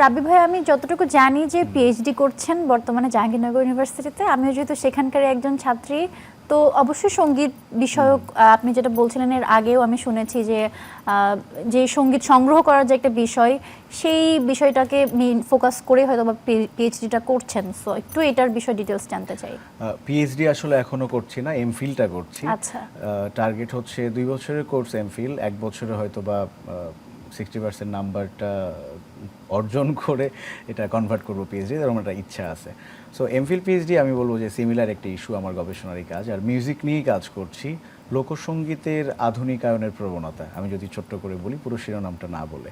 রাবি ভাই আমি যতটুকু জানি যে পিএইচডি করছেন বর্তমানে জাহাঙ্গীরনগর ইউনিভার্সিটিতে আমিও যেহেতু সেখানকার একজন ছাত্রী তো অবশ্যই সংগীত বিষয়ক আপনি যেটা বলছিলেন এর আগেও আমি শুনেছি যে যে সংগীত সংগ্রহ করার যে একটা বিষয় সেই বিষয়টাকে ফোকাস করে হয়তো বা পিএইচডিটা করছেন। সো একটু এটার বিষয় ডিটেলস জানতে চাই। পিএইচডি আসলে এখনও করছি না এমফিলটা করছি। আচ্ছা। টার্গেট হচ্ছে দুই বছরের কোর্স এমফিল এক বছরে হয়তো বা সিক্সটি পার্সেন্ট নাম্বারটা অর্জন করে এটা কনভার্ট করব পিএইচডি এরকম একটা ইচ্ছা আছে। সো এমফিল পিএইচডি আমি বলব যে সিমিলার একটা ইস্যু আমার গবেষণারই কাজ। আর মিউজিক নিয়েই কাজ করছি, লোকসঙ্গীতের আধুনিকায়নের প্রবণতা, আমি যদি ছোট্ট করে বলি, পুরো শিরোনামটা না বলে।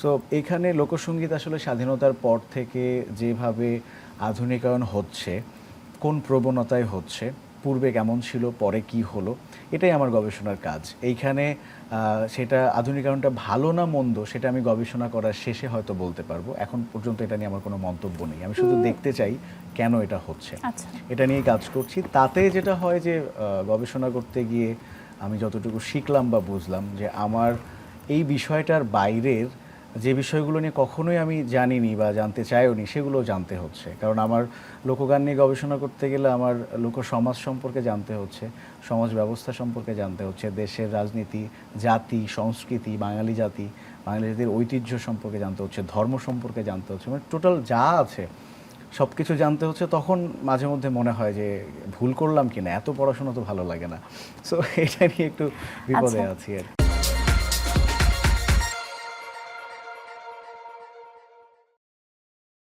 সো এখানে লোকসঙ্গীত আসলে স্বাধীনতার পর থেকে যেভাবে আধুনিকায়ন হচ্ছে, কোন প্রবণতায় হচ্ছে পূর্বে কেমন ছিল পরে কি হলো এটাই আমার গবেষণার কাজ। এইখানে সেটা আধুনিকায়নটা ভালো না মন্দ সেটা আমি গবেষণা করার শেষে হয়তো বলতে পারব। এখন পর্যন্ত এটা নিয়ে আমার কোনো মন্তব্য নেই। আমি শুধু দেখতে চাই কেন এটা হচ্ছে। আচ্ছা। এটা নিয়ে কাজ করছি। তাতে যেটা হয় যে গবেষণা করতে গিয়ে আমি যতটুকু শিখলাম বা বুঝলাম যে আমার এই বিষয়টার বাইরের যে বিষয়গুলো নিয়ে কখনোই আমি জানিনি বা জানতে চাইওনি সেগুলো জানতে হচ্ছে কারণ আমার লোকগান নিয়ে গবেষণা করতে গেলে আমার লোক সমাজ সম্পর্কে জানতে হচ্ছে সমাজ ব্যবস্থা সম্পর্কে জানতে হচ্ছে দেশের রাজনীতি জাতি সংস্কৃতি বাঙালি জাতি বাঙালি জাতির ঐতিহ্য সম্পর্কে জানতে হচ্ছে ধর্ম সম্পর্কে জানতে হচ্ছে মানে টোটাল যা আছে সব কিছু জানতে হচ্ছে তখন মাঝে মধ্যে মনে হয় যে ভুল করলাম কিনা এত পড়াশোনা তো ভালো লাগে না সো এটা নিয়ে একটু বিপদে আচ্ছা। আছি আর কি।